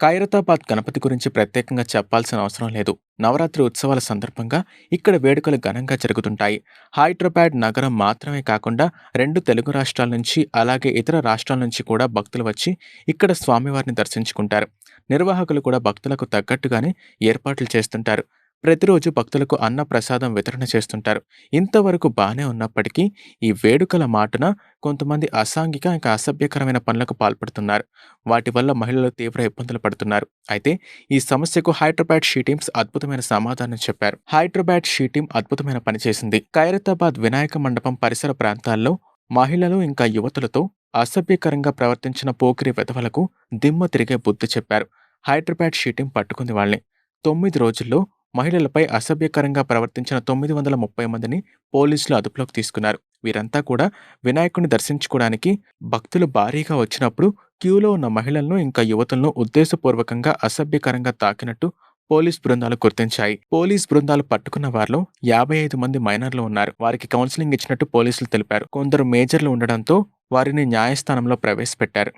ఖైరతాబాద్ గణపతి గురించి ప్రత్యేకంగా చెప్పాల్సిన అవసరం లేదు. నవరాత్రి ఉత్సవాల సందర్భంగా ఇక్కడ వేడుకలు ఘనంగా జరుగుతుంటాయి. హైదరాబాద్ నగరం మాత్రమే కాకుండా రెండు తెలుగు రాష్ట్రాల నుంచి అలాగే ఇతర రాష్ట్రాల నుంచి కూడా భక్తులు వచ్చి ఇక్కడ స్వామివారిని దర్శించుకుంటారు. నిర్వాహకులు కూడా భక్తులకు తగ్గట్టుగానే ఏర్పాట్లు చేస్తుంటారు. ప్రతిరోజు భక్తులకు అన్న ప్రసాదం వితరణ చేస్తుంటారు. ఇంతవరకు బాగానే ఉన్నప్పటికీ ఈ వేడుకల మాటున కొంతమంది అసాంఘిక ఇంకా అసభ్యకరమైన పనులకు పాల్పడుతున్నారు. వాటి వల్ల మహిళలు తీవ్ర ఇబ్బందులు పడుతున్నారు. అయితే ఈ సమస్యకు హైదరాబాద్ షీటీమ్స్ అద్భుతమైన సమాధానం చెప్పారు. హైదరాబాద్ షీటీమ్ అద్భుతమైన పని చేసింది. ఖైరతాబాద్ వినాయక మండపం పరిసర ప్రాంతాల్లో మహిళలు ఇంకా యువతులతో అసభ్యకరంగా ప్రవర్తించిన పోకిరి వెధవలకు దిమ్మ తిరిగే బుద్ధి చెప్పారు. హైదరాబాద్ షీటీం పట్టుకుంది వాళ్ళని. తొమ్మిది రోజుల్లో మహిళలపై అసభ్యకరంగా ప్రవర్తించిన తొమ్మిది వందల ముప్పై మందిని పోలీసులు అదుపులోకి తీసుకున్నారు. వీరంతా కూడా వినాయకుడిని దర్శించుకోవడానికి భక్తులు భారీగా వచ్చినప్పుడు క్యూలో ఉన్న మహిళలను ఇంకా యువతులను ఉద్దేశపూర్వకంగా అసభ్యకరంగా తాకినట్టు పోలీస్ బృందాలు గుర్తించాయి. పోలీస్ బృందాలు పట్టుకున్న వారిలో యాభై ఐదు మంది మైనర్లు ఉన్నారు. వారికి కౌన్సిలింగ్ ఇచ్చినట్టు పోలీసులు తెలిపారు. కొందరు మేజర్లు ఉండడంతో వారిని న్యాయస్థానంలో ప్రవేశపెట్టారు.